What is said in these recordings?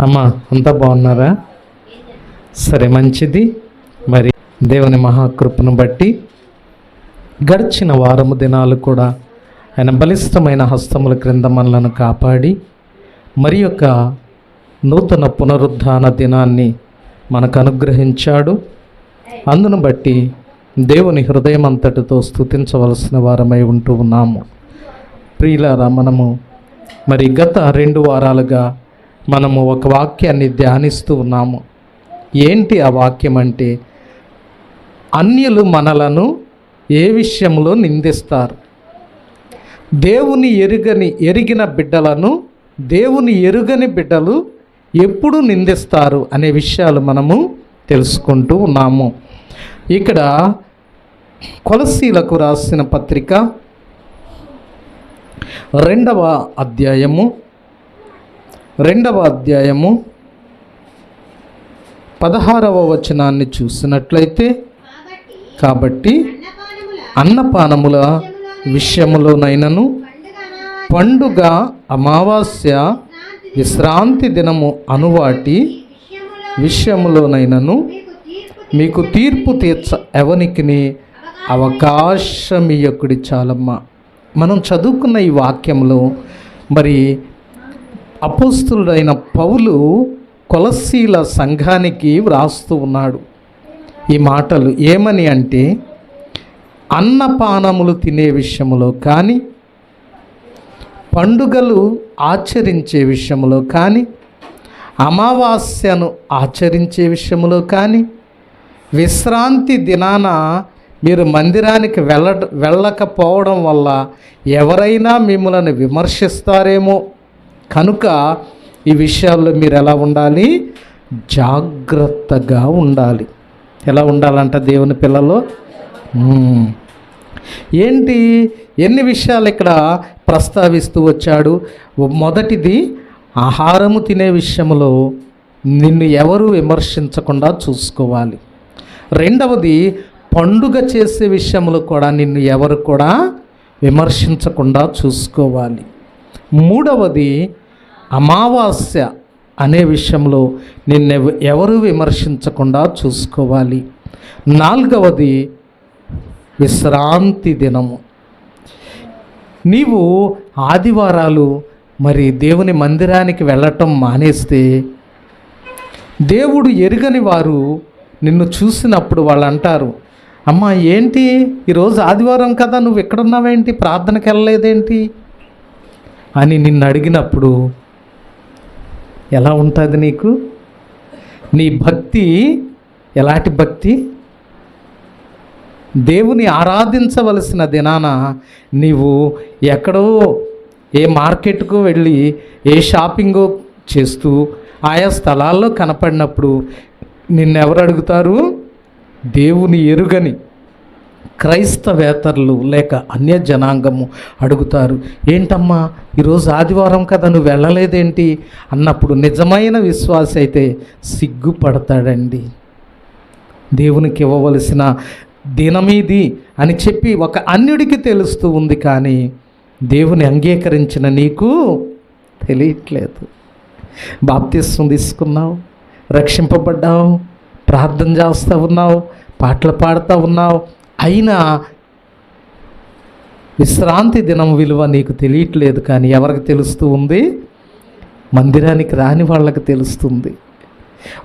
అమ్మా అంతా బాగున్నారా? సరే మంచిది. మరి దేవుని మహాకృపను బట్టి గడిచిన వారము దినాలు కూడా ఆయన బలిష్టమైన హస్తముల క్రింద మనలను కాపాడి మరి యొక్క నూతన పునరుద్ధాన దినాన్ని మనకు అనుగ్రహించాడు. అందును బట్టి దేవుని హృదయం అంతటితో స్థుతించవలసిన వారమై ఉంటూ ఉన్నాము. ప్రియులారా మనము మరి గత రెండు వారాలుగా మనము ఒక వాక్యాన్ని ధ్యానిస్తూ ఉన్నాము. ఏంటి ఆ వాక్యం అంటే అన్యులు మనలను ఏ విషయంలో నిందిస్తారు? దేవుని ఎరుగని ఎరిగిన బిడ్డలను దేవుని ఎరుగని బిడ్డలు ఎప్పుడు నిందిస్తారు అనే విషయాలు మనము తెలుసుకుంటూ ఉన్నాము. ఇక్కడ కొలసీలకు రాసిన పత్రిక రెండవ అధ్యాయము రెండవ అధ్యాయము పదహారవ వచనాన్ని చూసినట్లయితే కాబట్టి అన్నపానముల విషయములోనైనను పండుగ అమావాస్య విశ్రాంతి దినము అనువాటి విషయములోనైనను మీకు తీర్పు తీర్చ ఎవనికిని అవకాశమియకుడి చాలమ్మ. మనం చదువుకున్న ఈ వాక్యంలో మరి అపోస్తుడైన పౌలు కొలసీల సంఘానికి వ్రాస్తూ ఉన్నాడు. ఈ మాటలు ఏమని అంటే అన్నపానములు తినే విషయంలో కానీ పండుగలు ఆచరించే విషయంలో కానీ అమావాస్యను ఆచరించే విషయంలో కానీ విశ్రాంతి దినాన మీరు మందిరానికి వెళ్ళ వెళ్ళకపోవడం వల్ల ఎవరైనా మిమ్మల్ని విమర్శిస్తారేమో? కనుక ఈ విషయాల్లో మీరు ఎలా ఉండాలి? జాగ్రత్తగా ఉండాలి. ఎలా ఉండాలంట దేవుని పిల్లలు? ఏంటి? ఎన్ని విషయాలు ఇక్కడ ప్రస్తావిస్తూ వచ్చాడు? మొదటిది ఆహారము తినే విషయంలో నిన్ను ఎవరు విమర్శించకుండా చూసుకోవాలి. రెండవది పండుగ చేసే విషయంలో కూడా నిన్ను ఎవరు కూడా విమర్శించకుండా చూసుకోవాలి. మూడవది అమావాస్య అనే విషయంలో నిన్న ఎవరు విమర్శించకుండా చూసుకోవాలి. నాలుగవది విశ్రాంతి దినము. నీవు ఆదివారాలు మరి దేవుని మందిరానికి వెళ్ళటం మానేస్తే దేవుడు ఎరుగని వారు నిన్ను చూసినప్పుడు వాళ్ళు అంటారు అమ్మా ఏంటి? ఈరోజు ఆదివారం కదా నువ్వు ఎక్కడున్నావేంటి ప్రార్థనకి వెళ్ళలేదేంటి? అని నిన్ను అడిగినప్పుడు ఎలా ఉంటుంది నీకు? నీ భక్తి ఎలాంటి భక్తి? దేవుని ఆరాధించవలసిన దినాన నీవు ఎక్కడో ఏ మార్కెట్కు వెళ్ళి ఏ షాపింగో చేస్తూ ఆయా స్థలాల్లో కనపడినప్పుడు నిన్నెవరు అడుగుతారు? దేవుని ఎరుగని. క్రైస్తవేతరులు లేక అన్య జనాంగము అడుగుతారు ఏంటమ్మా ఈరోజు ఆదివారం కదా నువ్వు వెళ్ళలేదేంటి? అన్నప్పుడు నిజమైన విశ్వాస అయితే సిగ్గుపడతాడండి. దేవునికి ఇవ్వవలసిన దినమీది అని చెప్పి ఒక అన్యుడికి తెలుస్తూ ఉంది కానీ దేవుని అంగీకరించిన నీకు తెలియట్లేదు. బాప్తిస్వం తీసుకున్నావు రక్షింపబడ్డావు ప్రార్థన చేస్తూ ఉన్నావు పాటలు పాడుతూ ఉన్నావు అయినా విశ్రాంతి దినం విలువ నీకు తెలియట్లేదు కానీ ఎవరికి తెలుస్తూ ఉంది? మందిరానికి రాని వాళ్ళకి తెలుస్తుంది.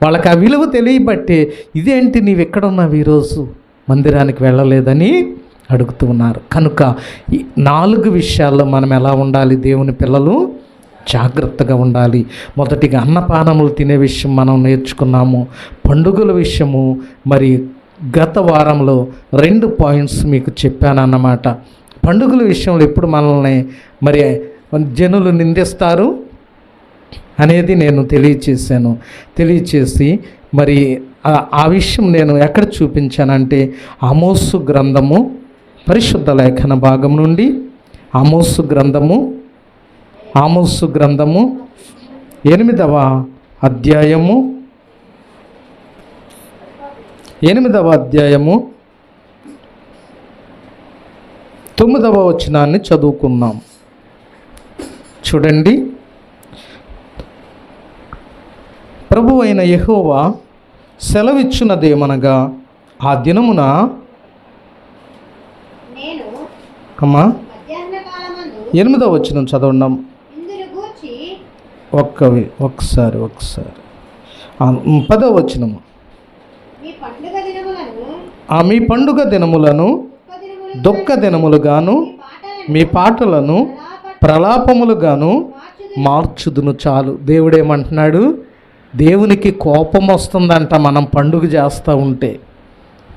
వాళ్ళకి ఆ విలువ తెలియబట్టే ఇదేంటి నీవు ఎక్కడున్నావు ఈరోజు? మందిరానికి వెళ్ళలేదని అడుగుతూ ఉన్నారు. కనుక ఈ నాలుగు విషయాల్లో మనం ఎలా ఉండాలి? దేవుని పిల్లలు జాగ్రత్తగా ఉండాలి. మొదటిగా అన్నపానములు తినే విషయం మనం నేర్చుకున్నాము. పండుగల విషయము మరి గత వారంలో రెండు పాయింట్స్ మీకు చెప్పానన్నమాట. పండుగల విషయంలో ఎప్పుడు మనల్ని మరి జనులు నిందిస్తారు అనేది నేను తెలియచేశాను. తెలియచేసి మరి ఆ- విషయం నేను ఎక్కడ చూపించానంటే అమోసు గ్రంథము పరిశుద్ధ లేఖన భాగం నుండి అమోసు గ్రంథము ఆమోసు గ్రంథము ఎనిమిదవ అధ్యాయము ఎనిమిదవ అధ్యాయము. తొమ్మిదవ వచనాన్ని చదువుకున్నాం చూడండి. ప్రభు అయిన యెహోవా సెలవిచ్చున్నదేమనగా ఆ దినమున అమ్మా మధ్యాహ్న కాలమందు ఎనిమిదో వచ్చిన చదవండి. ఇందును గూర్చి ఒక్క వి- ఒక్కసారి ఒక్కసారి. ఆ, ఉమ్, పదో వచ్చినము ఆ మీ పండుగ దినములను దుఃఖ దినములుగాను మీ పాటలను ప్రలాపములుగాను మార్చుదును చాలు. దేవుడేమంటున్నాడు? దేవునికి కోపం వస్తుందంట మనం పండుగ చేస్తూ ఉంటే.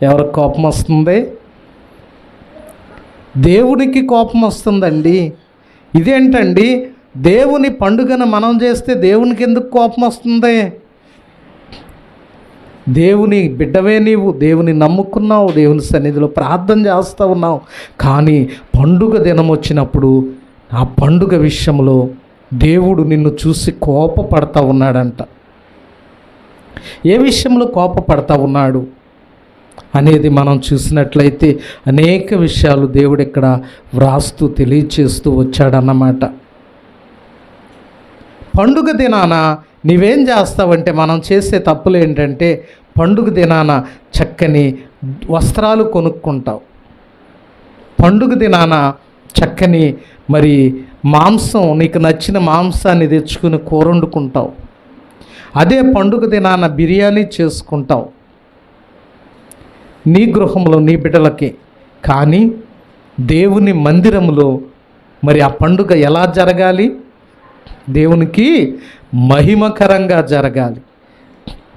ఎవరికి కోపం వస్తుంది? దేవునికి కోపం వస్తుందండి. ఇదేంటండి? దేవుని పండుగను మనం చేస్తే దేవునికి ఎందుకు కోపం వస్తుంది? దేవుని బిడ్డవే నీవు దేవుని నమ్ముకున్నావు దేవుని సన్నిధిలో ప్రార్థన చేస్తూ ఉన్నావు. కానీ పండుగ దినం వచ్చినప్పుడు ఆ పండుగ విషయంలో దేవుడు నిన్ను చూసి కోపపడతా ఉన్నాడంట. ఏ విషయంలో కోపపడతా ఉన్నాడు? అనేది మనం చూసినట్లయితే అనేక విషయాలు దేవుడు ఇక్కడ వ్రాస్తూ తెలియచేస్తూ వచ్చాడన్నమాట. పండుగ దినాన నీవేం చేస్తావంటే మనం చేసే తప్పులు ఏంటంటే పండుగ దినాన చక్కని వస్త్రాలు కొనుక్కుంటావు. పండుగ దినాన చక్కని మరి మాంసం నీకు నచ్చిన మాంసాన్ని తెచ్చుకుని కూర వండుకుంటావు అదే పండుగ దినాన బిర్యానీ చేసుకుంటావు. నీ గృహంలో నీ బిడ్డలకి. కానీ దేవుని మందిరంలో మరి ఆ పండుగ ఎలా జరగాలి? దేవునికి మహిమకరంగా జరగాలి.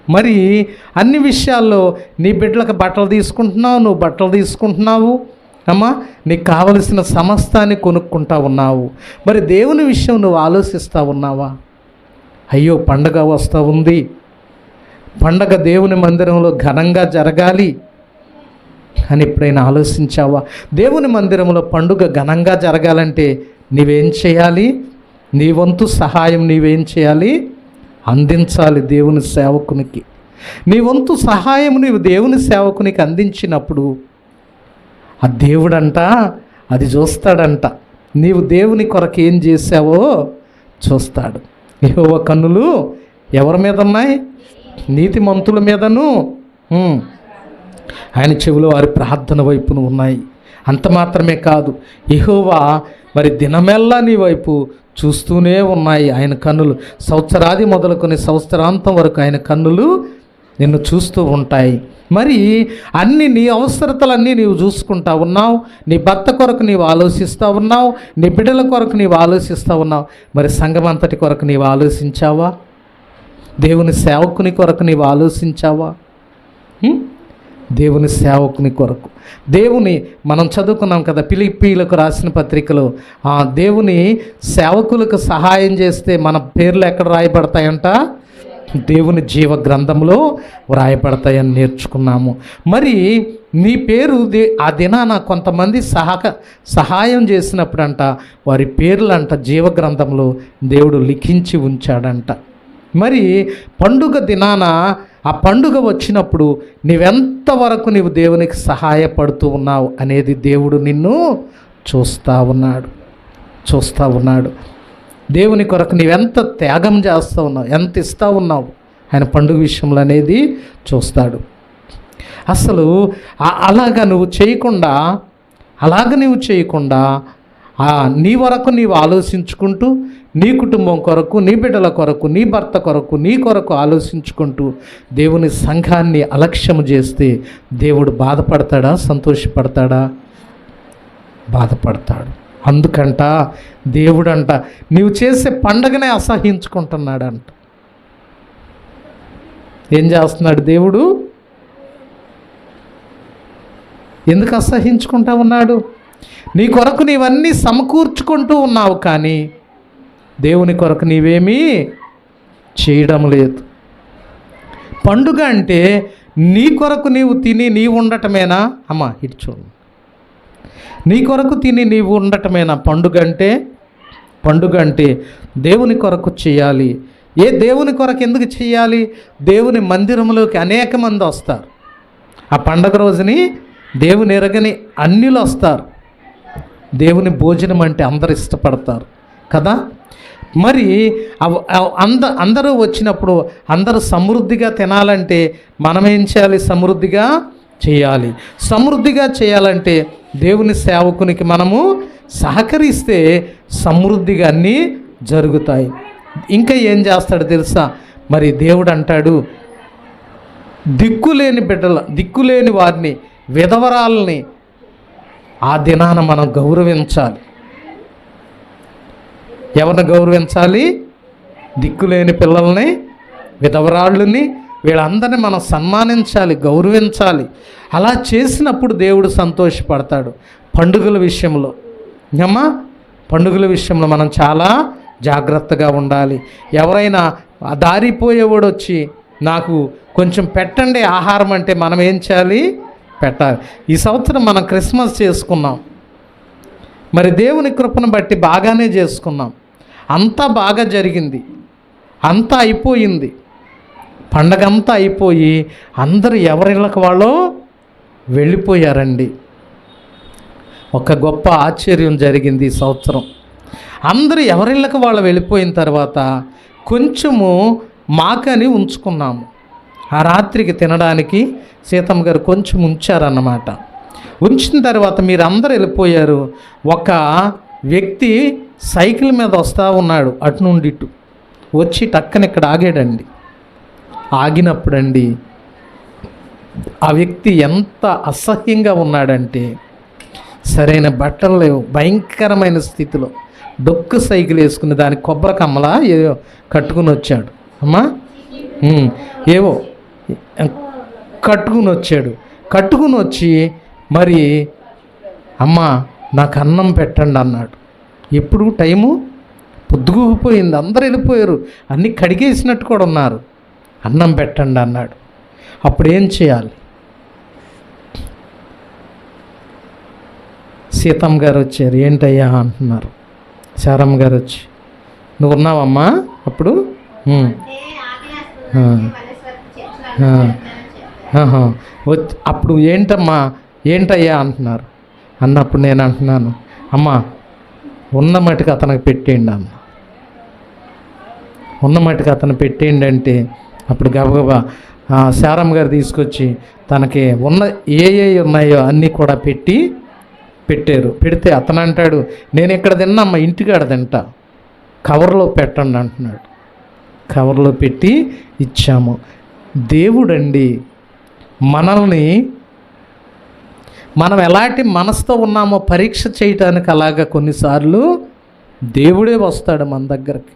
మరి అన్ని విషయాల్లో నీ బిడ్డలకు బట్టలు తీసుకుంటున్నావు నువ్వు బట్టలు తీసుకుంటున్నావు అమ్మా నీకు కావలసిన సమస్తాన్ని కొనుక్కుంటా ఉన్నావు. మరి దేవుని విషయం నువ్వు ఆలోచిస్తూ ఉన్నావా? అయ్యో పండగ వస్తూ ఉంది. పండగ దేవుని మందిరంలో ఘనంగా జరగాలి అని ఎప్పుడైనా ఆలోచించావా? దేవుని మందిరంలో పండుగ ఘనంగా జరగాలంటే నీవేం చేయాలి? నీ వంతు సహాయం నీవేం చేయాలి? అందించాలి దేవుని సేవకునికి. నీ వంతు సహాయం నీవు దేవుని సేవకునికి అందించినప్పుడు ఆ దేవుడంట అది చూస్తాడంట. నీవు దేవుని కొరకు ఏం చేసావో చూస్తాడు. యెహోవా కన్నులు ఎవరి మీద ఉన్నాయి నీతిమంతుల మీదను. ఆయన చెవులు వారి ప్రార్థన వైపున ఉన్నాయి. అంత మాత్రమే కాదు ఇహోవా మరి దినమెల్లా నీ వైపు చూస్తూనే ఉన్నాయి ఆయన కన్నులు. సంవత్సరాది మొదలుకొని సంవత్సరాంతం వరకు ఆయన కన్నులు నిన్ను చూస్తూ ఉంటాయి. మరి అన్ని నీ అవసరతలన్నీ నీవు చూసుకుంటా ఉన్నావు. నీ భర్త కొరకు నీవు ఆలోచిస్తూ ఉన్నావు. నీ బిడ్డల కొరకు నీవు ఆలోచిస్తూ ఉన్నావు. మరి సంఘం అంతటి కొరకు నీవు ఆలోచించావా? దేవుని సేవకుని కొరకు నీవు ఆలోచించావా? దేవుని సేవకుని కొరకు. దేవుని మనం చదువుకున్నాం కదా పిలిపీలకు రాసిన పత్రికలో ఆ దేవుని సేవకులకు సహాయం చేస్తే మన పేర్లు ఎక్కడ రాయబడతాయంట? దేవుని జీవ గ్రంథంలో వ్రాయబడతాయని నేర్చుకున్నాము. మరి నీ పేరు దే ఆ దినాన కొంతమంది సహక సహాయం చేసినప్పుడంట వారి పేర్లంట జీవ గ్రంథంలో దేవుడు లిఖించి ఉంచాడంట. మరి పండుగ దినాన ఆ పండుగ వచ్చినప్పుడు నీవెంతవరకు నీవు దేవునికి సహాయపడుతూ ఉన్నావు అనేది దేవుడు నిన్ను చూస్తూ ఉన్నాడు. చూస్తూ ఉన్నాడు. దేవుని కొరకు నీవెంత త్యాగం చేస్తూ ఉన్నావు ఎంత ఇస్తూ ఉన్నావు ఆయన పండుగ విషయంలో అనేది చూస్తాడు. అసలు అలాగ అలాగా నువ్వు చేయకుండా అలాగ నువ్వు చేయకుండా నీ వరకు నీవు ఆలోచించుకుంటూ నీ కుటుంబం కొరకు నీ బిడ్డల కొరకు నీ భర్త కొరకు నీ కొరకు ఆలోచించుకుంటూ దేవుని సంఘాన్ని అలక్ష్యము చేస్తే దేవుడు బాధపడతాడా సంతోషపడతాడా? బాధపడతాడు. అందుకంట దేవుడంట నీవు చేసే పండగనే అసహించుకుంటున్నాడంట ఏం చేస్తున్నాడు దేవుడు? ఎందుకు అసహించుకుంటా ఉన్నాడు? నీ కొరకు నీవన్నీ సమకూర్చుకుంటూ ఉన్నావు కానీ దేవుని కొరకు నీవేమీ చేయడం లేదు. పండుగ అంటే నీ కొరకు నీవు తిని నీవు ఉండటమేనా? అమ్మా ఇటు చూడు. నీ కొరకు తిని నీవు ఉండటమేనా? పండుగ అంటే పండుగ అంటే దేవుని కొరకు చేయాలి. ఏ దేవుని కొరకు ఎందుకు చేయాలి? దేవుని మందిరంలోకి అనేక మంది వస్తారు. ఆ పండగ రోజుని దేవుని ఎరగని అన్యులు వస్తారు. దేవుని భోజనం అంటే అందరు ఇష్టపడతారు కదా? మరి అవ- అంద అందరూ వచ్చినప్పుడు అందరూ సమృద్ధిగా తినాలంటే మనం ఏం చేయాలి? సమృద్ధిగా చేయాలి. సమృద్ధిగా చేయాలంటే దేవుని సేవకునికి మనము సహకరిస్తే సమృద్ధిగా అన్నీ జరుగుతాయి. ఇంకా ఏం చేస్తాడు తెలుసా? మరి దేవుడు అంటాడు దిక్కులేని బిడ్డల దిక్కులేని వారిని విధవరాలని ఆ దినాన మనం గౌరవించాలి. ఎవరిని గౌరవించాలి? దిక్కులేని పిల్లల్ని విధవరాళ్ళని వీళ్ళందరినీ మనం సన్మానించాలి గౌరవించాలి. అలా చేసినప్పుడు దేవుడు సంతోషపడతాడు. పండుగల విషయంలో. అమ్మా పండుగల విషయంలో మనం చాలా జాగ్రత్తగా ఉండాలి. ఎవరైనా దారిపోయేవాడు వచ్చి నాకు కొంచెం పెట్టండి ఆహారం అంటే మనం ఏం చేయాలి? పెట్టాలి. ఈ సంవత్సరం మనం క్రిస్మస్ చేసుకున్నాం. మరి దేవుని కృపను బట్టి బాగానే చేసుకున్నాం. అంతా బాగా జరిగింది. అంతా అయిపోయింది. పండగ అంతా అయిపోయి అందరూ ఎవరిళ్ళకి వాళ్ళు వెళ్ళిపోయారండి. ఒక గొప్ప ఆశ్చర్యం జరిగింది ఈ సంవత్సరం. అందరూ ఎవరిళ్ళకి వాళ్ళు వెళ్ళిపోయిన తర్వాత కొంచెము మాకని ఉంచుకున్నాము. ఆ రాత్రికి తినడానికి సీతమ్మ గారు కొంచెం ఉంచారన్నమాట. ఉంచిన తర్వాత మీరు అందరు వెళ్ళిపోయారు. ఒక వ్యక్తి సైకిల్ మీద వస్తూ ఉన్నాడు అటు నుండి ఇటు. వచ్చి టక్కన ఇక్కడ ఆగాడండి. ఆగినప్పుడండి ఆ వ్యక్తి ఎంత అసహ్యంగా ఉన్నాడంటే సరైన బట్టలు లేవు భయంకరమైన స్థితిలో డొక్కు సైకిల్ వేసుకుని దాని కొబ్బరి కమ్మలా ఏదో కట్టుకుని వచ్చాడు. అమ్మా? ఏవో కట్టుకుని వచ్చాడు కట్టుకుని వచ్చి మరి అమ్మ నాకు అన్నం పెట్టండి అన్నాడు. ఎప్పుడు? టైము? పొద్దుగుపోయింది అందరు వెళ్ళిపోయారు. అన్నీ కడిగేసినట్టు కూడా ఉన్నారు. అన్నం పెట్టండి అన్నాడు. అప్పుడు ఏం చేయాలి? సీతమ్మ గారు వచ్చారు. ఏంటయ్యా అంటున్నారు. శారమ్మ గారు వచ్చి నువ్వు ఉన్నావమ్మా అప్పుడు? అప్పుడు ఏంటమ్మా ఏంటయ్యా అంటున్నారు. అన్నప్పుడు నేను అంటున్నాను అమ్మా ఉన్న మటుకు అతనికి పెట్టేయండి అమ్మ. ఉన్న మటుకు అతను పెట్టేయండి అంటే అప్పుడు గబగబా శారమ్మ గారు తీసుకొచ్చి తనకి ఉన్న ఏ ఏ ఉన్నాయో అన్నీ కూడా పెట్టి పెట్టారు. పెడితే అతను అంటాడు నేను ఇక్కడ తిన్నా ఇంటికాడ తింటా. కవర్లో పెట్టండి అంటున్నాడు. కవర్లో పెట్టి ఇచ్చాము. దేవుడండి. మనల్ని మనం ఎలాంటి మనసుతో ఉన్నామో పరీక్ష చేయటానికి అలాగా కొన్నిసార్లు దేవుడే వస్తాడు మన దగ్గరికి.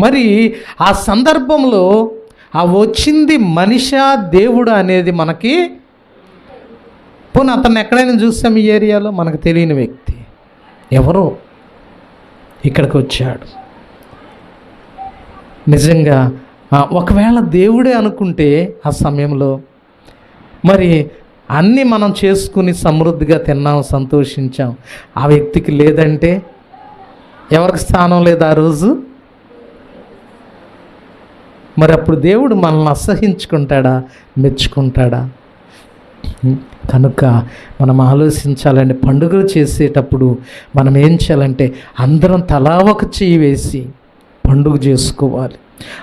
మరి ఆ సందర్భంలో ఆ వచ్చింది మనిషా దేవుడు అనేది మనకి పోనీ అతన్ని ఎక్కడైనా చూసాం ఈ ఏరియాలో? మనకు తెలియని వ్యక్తి. ఎవరో ఇక్కడికి వచ్చాడు. నిజంగా ఒకవేళ దేవుడే అనుకుంటే ఆ సమయంలో మరి అన్నీ మనం చేసుకుని సమృద్ధిగా తిన్నాం సంతోషించాం. ఆ వ్యక్తికి లేదంటే ఎవరికి స్థానం లేదు ఆ రోజు? మరి అప్పుడు దేవుడు మనల్ని అసహించుకుంటాడా? మెచ్చుకుంటాడా? కనుక మనం ఆలోచించాలండి. పండుగలు చేసేటప్పుడు మనం ఏం చేయాలంటే అందరం తలా ఒక చేయి వేసి పండుగ చేసుకోవాలి.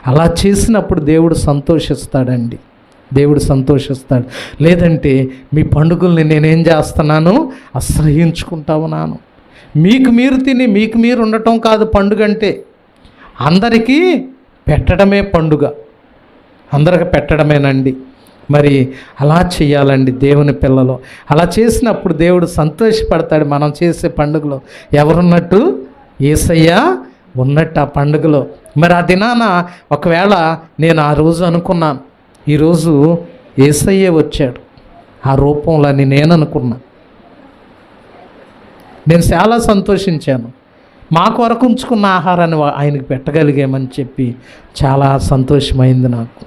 అలా చేసినప్పుడు దేవుడు సంతోషిస్తాడండి. దేవుడు సంతోషిస్తాడు. లేదంటే మీ పండుగల్ని నేనేం చేస్తున్నాను? అసహించుకుంటా ఉన్నాను మీకు మీరు తిని మీకు మీరు ఉండటం కాదు పండుగ అంటే అందరికీ పెట్టడమే పండుగ. అందరికి పెట్టడమేనండి. మరి అలా చేయాలండి దేవుని పిల్లలు. అలా చేసినప్పుడు దేవుడు సంతోషపడతాడు మనం చేసే పండుగలో. ఎవరున్నట్టు? ఏసయ్యా ఉన్నట్టు ఆ పండుగలో. మరి ఆ దినాన ఒకవేళ నేను ఆ రోజు అనుకున్నాను ఈరోజు ఏసయ్యే వచ్చాడు. ఆ రూపంలో అని నేను అనుకున్నా. నేను చాలా సంతోషించాను. మా కొరకు ఉంచుకున్న ఆహారాన్ని ఆయనకు పెట్టగలిగామని చెప్పి చాలా సంతోషమైంది నాకు.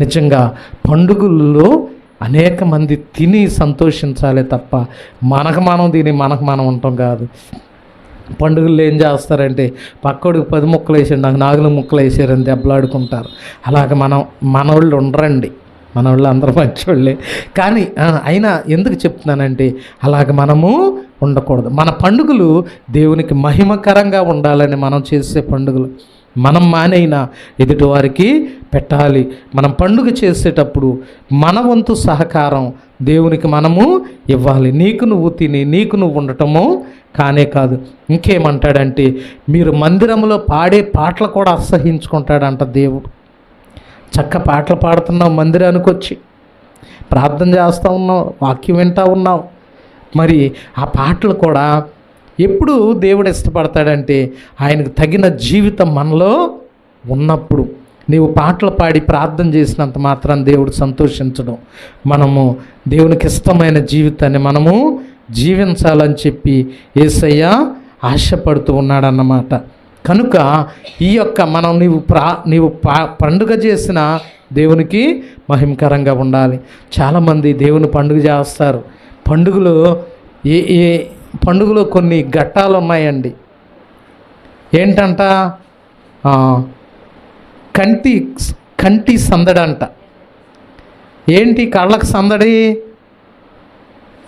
నిజంగా పండుగల్లో అనేక మంది తిని సంతోషించాలి తప్ప మనకు మనం తిని మనకు మనం ఉంటాం కాదు. పండుగల్లో ఏం చేస్తారంటే పక్కడికి పది ముక్కలు వేసాడు నాకు నాగులు ముక్కలు వేసారని దెబ్బలాడుకుంటారు. అలాగ మనం మనవాళ్ళు ఉండరండి. మనవాళ్ళు అందరూ మంచోళ్ళే. కానీ అయినా ఎందుకు చెప్తున్నానంటే అలాగ మనము ఉండకూడదు. మన పండుగలు దేవునికి మహిమకరంగా ఉండాలని మనం చేసే పండుగలు. మనం మానైనా ఎదుటివారికి పెట్టాలి. మనం పండుగ చేసేటప్పుడు మన వంతు సహకారం దేవునికి మనము ఇవ్వాలి. నీకు నువ్వు తిని నీకు నువ్వు ఉండటము కానే కాదు. ఇంకేమంటాడంటే మీరు మందిరంలో పాడే పాటలు కూడా అసహించుకుంటాడంట దేవుడు. చక్క పాటలు పాడుతున్నావు మందిరానికి వచ్చి ప్రార్థన చేస్తూ ఉన్నావు వాక్యం వింటూ ఉన్నావు. మరి ఆ పాటలు కూడా ఎప్పుడు దేవుడు ఇష్టపడతాడంటే ఆయనకు తగిన జీవితం మనలో ఉన్నప్పుడు. నీవు పాటలు పాడి ప్రార్థన చేసినంత మాత్రం దేవుడు సంతోషించడం. మనము దేవునికి ఇష్టమైన జీవితాన్ని మనము జీవించాలని చెప్పి ఏసయ్య ఆశపడుతూ ఉన్నాడన్నమాట. కనుక ఈ యొక్క మనం నీవు ప్రా నీవు పా పండుగ చేసిన దేవునికి మహిమకరంగా ఉండాలి. చాలామంది దేవుని పండుగ చేస్తారు. పండుగలు ఏ ఏ పండుగలో కొన్ని ఘట్టాలు ఉన్నాయండి. ఏంటంట? కంటి కంటి సందడంట. ఏంటి కళ్ళకు సందడి?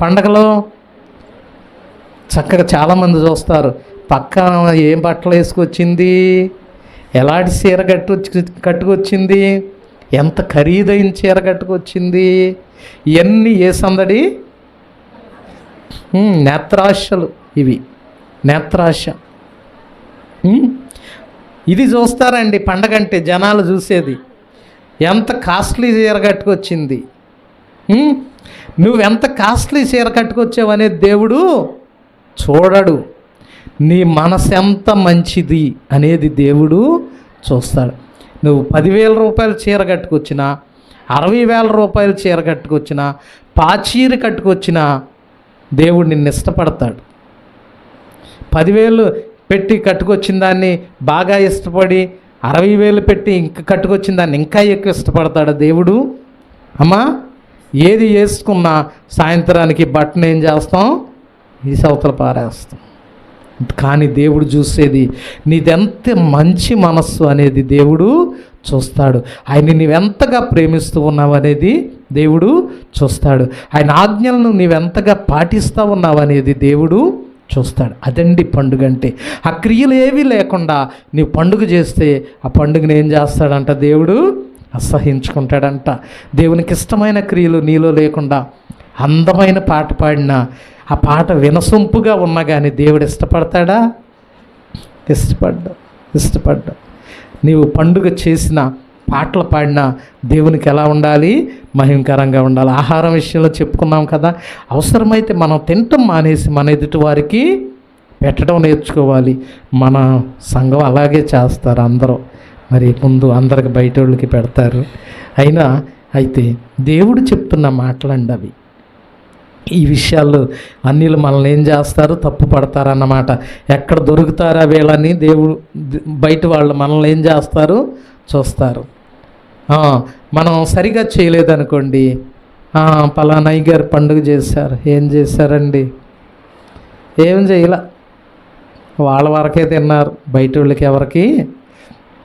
పండగలో చక్కగా చాలామంది చూస్తారు. పక్కన ఏం బట్టలు వేసుకొచ్చింది? ఎలాంటి చీర కట్టు కట్టుకొచ్చింది? ఎంత ఖరీదైన చీర కట్టుకొచ్చింది? ఇవన్నీ ఏ సందడి నేత్రాశలు ఇవి. నేత్రాశ. ఇది చూస్తారండి పండగ అంటే జనాలు చూసేది. ఎంత కాస్ట్లీ చీర కట్టుకొచ్చింది? నువ్వెంత కాస్ట్లీ చీర కట్టుకొచ్చావు అనేది దేవుడు చూడడు. నీ మనసు ఎంత మంచిది అనేది దేవుడు చూస్తాడు. నువ్వు పదివేల రూపాయలు చీర కట్టుకొచ్చినా అరవై వేల రూపాయలు చీర కట్టుకొచ్చినా పాచీర కట్టుకొచ్చినా దేవుడు నిన్ను ఇష్టపడతాడు. పదివేలు పెట్టి కట్టుకొచ్చిన దాన్ని బాగా ఇష్టపడి అరవై వేలు పెట్టి ఇంకా కట్టుకొచ్చిన దాన్ని ఇంకా ఎక్కువ ఇష్టపడతాడు దేవుడు? అమ్మా ఏది వేసుకున్నా సాయంత్రానికి బట్టను ఏం చేస్తాం? ఈ సవతల పారేస్తాం. కానీ దేవుడు చూసేది నీదెంత మంచి మనస్సు అనేది దేవుడు చూస్తాడు. ఆయన నీవెంతగా ప్రేమిస్తూ ఉన్నావు అనేది దేవుడు చూస్తాడు. ఆయన ఆజ్ఞలను నీవెంతగా పాటిస్తూ ఉన్నావు అనేది దేవుడు చూస్తాడు. అదండి పండుగ అంటే. ఆ క్రియలు ఏవీ లేకుండా నీవు పండుగ చేస్తే ఆ పండుగను ఏం చేస్తాడంట దేవుడు? అసహించుకుంటాడంట. దేవునికి ఇష్టమైన క్రియలు నీలో లేకుండా అందమైన పాట పాడినా ఆ పాట వినసొంపుగా ఉన్నా కానీ దేవుడు ఇష్టపడతాడా? ఇష్టపడ్డా ఇష్టపడ్డా. నీవు పండుగ చేసిన పాటలు పాడినా దేవునికి ఎలా ఉండాలి? మహిమకరంగా ఉండాలి. ఆహారం విషయంలో చెప్పుకున్నాం కదా. అవసరమైతే మనం తింటాం మానేసి మన ఎదుటి వారికి పెట్టడం నేర్చుకోవాలి. మన సంఘం అలాగే చేస్తారు అందరూ. మరి ముందు అందరికి బయట వాళ్ళకి పెడతారు. అయినా అయితే దేవుడు చెప్తున్న మాటలండి అవి ఈ విషయాల్లో అన్నిలు మనల్ని ఏం చేస్తారు? తప్పు పడతారన్నమాట. ఎక్కడ దొరుకుతారా వీళ్ళని? దేవుడు బయట వాళ్ళు మనల్ని ఏం చేస్తారు? చూస్తారు. మనం సరిగా చేయలేదనుకోండి. ఆ, గారు పండుగ చేశారు. ఏం చేశారండి? ఏం చేయాల. వాళ్ళ వరకే తిన్నారు. బయట వాళ్ళకి ఎవరికి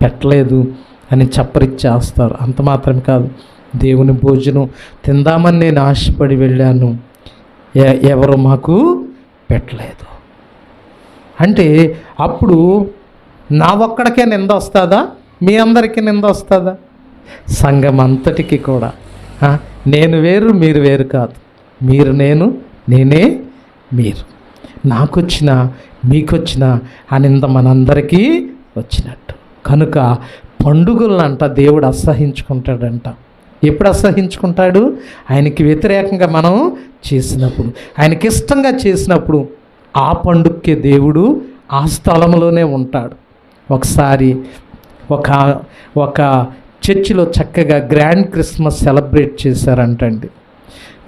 పెట్టలేదు అని చప్పరిచ్చేస్తారు. అంత మాత్రమే కాదు. దేవుని భోజనం తిందామని నేను ఆశపడి వెళ్ళాను. ఎవరు మాకు పెట్టలేదు. అంటే అప్పుడు నా ఒక్కడికే నింద వస్తుందా? మీ అందరికీ నింద వస్తుందా? సంఘం అంతటికి కూడా. నేను వేరు మీరు వేరు కాదు. మీరు నేను నేనే మీరు. నాకొచ్చిన మీకొచ్చిన ఆ మనందరికీ వచ్చినట్టు. కనుక పండుగలనంట దేవుడు అసహించుకుంటాడంట. ఎప్పుడు అసహించుకుంటాడు? ఆయనకి వ్యతిరేకంగా మనం చేసినప్పుడు ఆయనకి ఇష్టంగా చేసినప్పుడు ఆ పండుక్కే దేవుడు ఆ స్థలంలోనే ఉంటాడు. ఒకసారి ఒక ఒక చర్చిలో చక్కగా గ్రాండ్ క్రిస్మస్ సెలబ్రేట్ చేశారంటండి.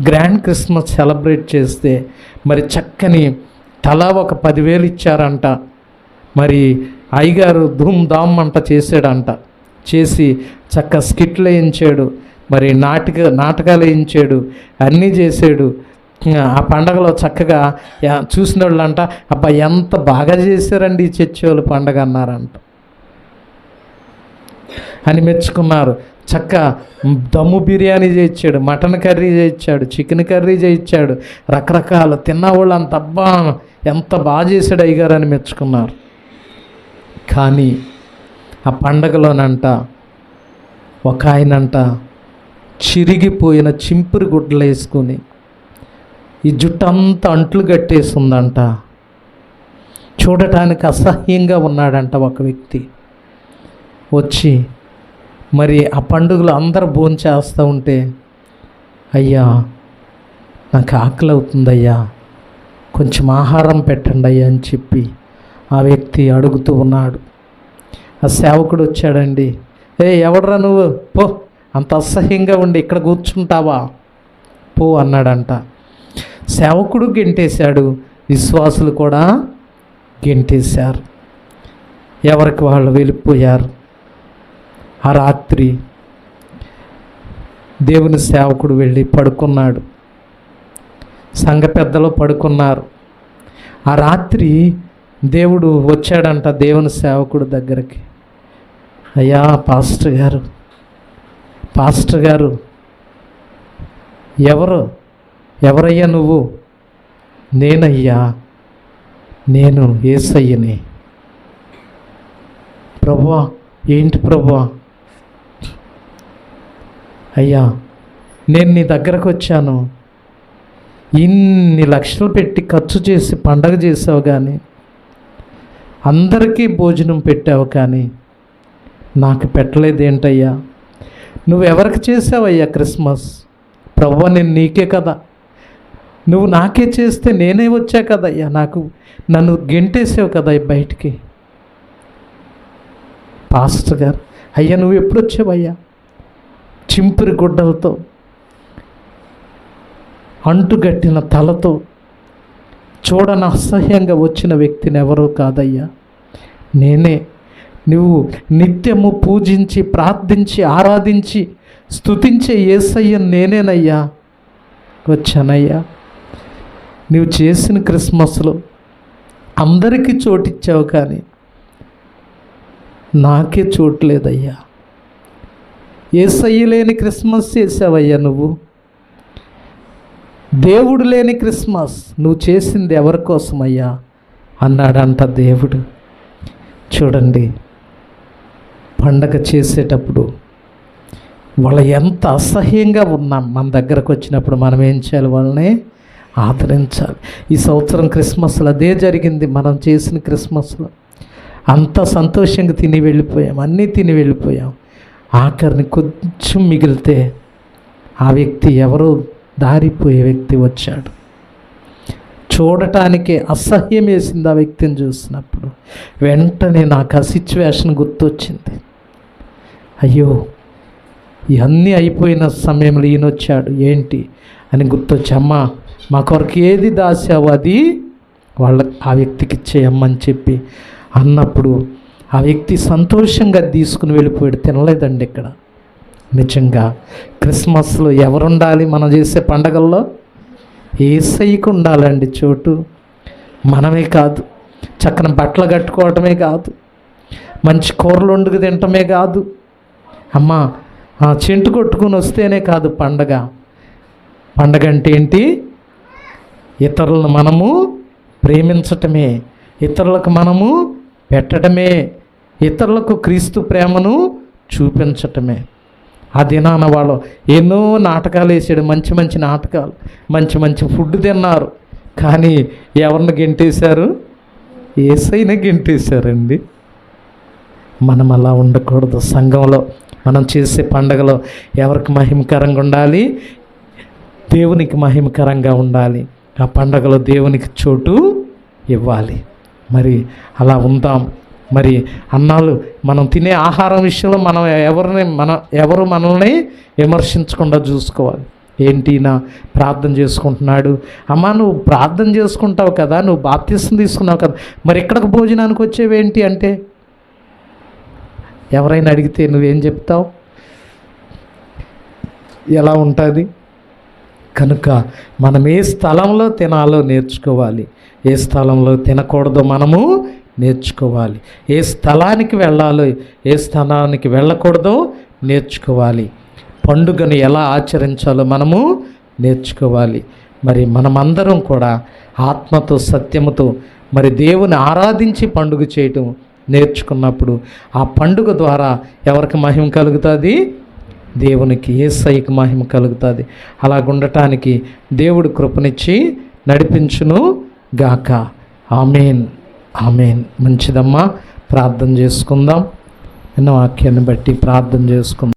గ్రాండ్ క్రిస్మస్ సెలబ్రేట్ చేస్తే మరి చక్కని తలా ఒక పదివేలు ఇచ్చారంట. మరి అయ్యగారు ధూమ్ ధామ్ అంట చేశాడంట. చేసి చక్క స్కిట్లు వేయించాడు మరి నాటిక నాటకాలు వేయించాడు అన్నీ చేశాడు ఆ పండగలో చక్కగా చూసిన వాళ్ళంట అబ్బా ఎంత బాగా చేశారండి ఈ చర్చి వాళ్ళు పండగ అన్నారంట. అని మెచ్చుకున్నారు. చక్క దమ్ము బిర్యానీ చేయించాడు మటన్ కర్రీ చేయించాడు చికెన్ కర్రీ చేయించాడు రకరకాల తిన్నవాళ్ళు అంత అబ్బా ఎంత బాగా చేశాడు అయ్యగారు అని మెచ్చుకున్నారు. కానీ ఆ పండగలోనంట ఒక ఆయనంట చిరిగిపోయిన చింపురి గుడ్డలు వేసుకుని ఈ జుట్టు అంతా అంట్లు కట్టేసిందంట చూడటానికి అసహ్యంగా ఉన్నాడంట ఒక వ్యక్తి. వచ్చి మరి ఆ పండుగలు అందరు భోంచేస్తూ ఉంటే అయ్యా నాకు ఆకలి అవుతుందయ్యా కొంచెం ఆహారం పెట్టండి అయ్యా అని చెప్పి ఆ వ్యక్తి అడుగుతూ ఉన్నాడు. ఆ సేవకుడు వచ్చాడండి. ఏ ఎవడరా నువ్వు? పో. అంత అసహ్యంగా ఉండి ఇక్కడ కూర్చుంటావా? పో అన్నాడంట. సేవకుడు గెంటేశాడు. విశ్వాసులు కూడా గెంటేశారు. ఎవరికి వాళ్ళు వెళ్ళిపోయారు? ఆ రాత్రి దేవుని సేవకుడు వెళ్ళి పడుకున్నాడు. సంఘ పెద్దలు పడుకున్నారు. ఆ రాత్రి దేవుడు వచ్చాడంట దేవుని సేవకుడు దగ్గరికి. అయ్యా పాస్టర్ గారు పాస్టర్ గారు ఎవరు? ఎవరయ్యా నువ్వు? నేనయ్యా నేను ఏసయ్యని. ప్రభువా ఏంటి ప్రభువా? అయ్యా నేను నీ దగ్గరకు వచ్చాను. ఇన్ని లక్షలు పెట్టి ఖర్చు చేసి పండగ చేసావు కానీ అందరికీ భోజనం పెట్టావు కానీ నాకు పెట్టలేదు ఏంటయ్యా నువ్వు ఎవరికి చేసావయ్యా క్రిస్మస్? ప్రభు నేను నీకే కదా. నువ్వు నాకే చేస్తే నేనే వచ్చా కదయ్యా? నాకు నన్ను గెంటేసావు కదా బయటికి. పాస్టర్ గారు అయ్యా నువ్వు ఎప్పుడు వచ్చావయ్యా చింపిరి గుడ్డలతో అంటుగట్టిన తలతో చూడని అసహ్యంగా వచ్చిన వ్యక్తిని ఎవరో కాదయ్యా. నేనే నువ్వు నిత్యము పూజించి ప్రార్థించి ఆరాధించి స్తుతించే ఏసయ్య నేనేనయ్యా. వచ్చానయ్యా. నువ్వు చేసిన క్రిస్మస్లో అందరికీ చోటిచ్చావు కానీ నాకే చోటు లేదయ్యా. ఏసయ్య లేని క్రిస్మస్ చేసావయ్యా నువ్వు. దేవుడు లేని క్రిస్మస్ నువ్వు చేసింది ఎవరి కోసమయ్యా? అన్నాడంట దేవుడు. చూడండి. పండగ చేసేటప్పుడు వాళ్ళు ఎంత అసహ్యంగా ఉన్నాం మన దగ్గరకు వచ్చినప్పుడు మనం ఏం చేయాలి? వాళ్ళని ఆదరించాలి. ఈ సంవత్సరం క్రిస్మస్లో అదే జరిగింది. మనం చేసిన క్రిస్మస్లో అంత సంతోషంగా తిని వెళ్ళిపోయాం. అన్నీ తిని వెళ్ళిపోయాం. ఆఖరిని కొంచెం మిగిలితే ఆ వ్యక్తి ఎవరో దారిపోయే వ్యక్తి వచ్చాడు. చూడటానికి అసహ్యం వేసింది ఆ వ్యక్తిని చూసినప్పుడు. వెంటనే నాకు ఆ సిచ్యువేషన్ గుర్తొచ్చింది. అయ్యో ఇవన్నీ అయిపోయిన సమయంలో ఈయన వచ్చాడు. ఏంటి అని గుర్తొచ్చమ్మా మా కొరకు ఏది దాసావు అది? వాళ్ళ ఆ వ్యక్తికి ఇచ్చేయమ్మని చెప్పి అన్నప్పుడు ఆ వ్యక్తి సంతోషంగా తీసుకుని వెళ్ళిపోయాడు. తినలేదండి ఇక్కడ. నిజంగా క్రిస్మస్లో ఎవరుండాలి మనం చేసే పండగల్లో? ఏసైకి ఉండాలండి చోటు. మనమే కాదు. చక్కని బట్టలు కట్టుకోవటమే కాదు. మంచి కూరలు వండుకు తినటమే కాదు. అమ్మ చెంటు కొట్టుకుని వస్తేనే కాదు పండగ. పండగ అంటే ఏంటి? ఇతరులను మనము ప్రేమించటమే ఇతరులకు మనము పెట్టడమే ఇతరులకు క్రీస్తు ప్రేమను చూపించటమే. ఆ దినాన వాళ్ళు ఎన్నో నాటకాలు వేసాడు మంచి మంచి నాటకాలు మంచి మంచి ఫుడ్ తిన్నారు. కానీ ఎవరిని గెంటేశారు? ఏసైనా గెంటేశారండి. మనం అలా ఉండకూడదు సంఘంలో. మనం చేసే పండగలో ఎవరికి మహిమకరంగా ఉండాలి? దేవునికి మహిమకరంగా ఉండాలి. ఆ పండగలో దేవునికి చోటు ఇవ్వాలి. మరి అలా ఉందాం. మరి అన్నాలు మనం తినే ఆహారం విషయంలో మనం ఎవరిని మన ఎవరు మనల్ని విమర్శించకుండా చూసుకోవాలి. ఏంటి నా ప్రార్థన చేసుకుంటున్నాడు? అమ్మా నువ్వు ప్రార్థన చేసుకుంటావు కదా నువ్వు బాప్తీసం తీసుకున్నావు కదా మరి ఇక్కడికి భోజనానికి వచ్చేవేంటి అంటే? ఎవరైనా అడిగితే నువ్వేం చెప్తావు? ఎలా ఉంటుంది? కనుక మనం ఏ స్థలంలో తినాలో నేర్చుకోవాలి. ఏ స్థలంలో తినకూడదో మనము నేర్చుకోవాలి. ఏ స్థలానికి వెళ్ళాలో ఏ స్థలానికి వెళ్ళకూడదో నేర్చుకోవాలి. పండుగను ఎలా ఆచరించాలో మనము నేర్చుకోవాలి. మరి మనమందరం కూడా ఆత్మతో సత్యముతో మరి దేవుని ఆరాధించి పండుగ చేయటం నేర్చుకున్నప్పుడు ఆ పండుగ ద్వారా ఎవరికి మహిమ కలుగుతుంది? దేవునికి ఏసైకి మహిమ కలుగుతుంది. అలాగుండటానికి దేవుడు కృపనిచ్చి నడిపించును గాక. ఆమెన్. ఆమెన్. మంచిదమ్మా. ప్రార్థన చేసుకుందాం. విన్న వాక్యాన్ని బట్టి ప్రార్థన చేసుకుందాం.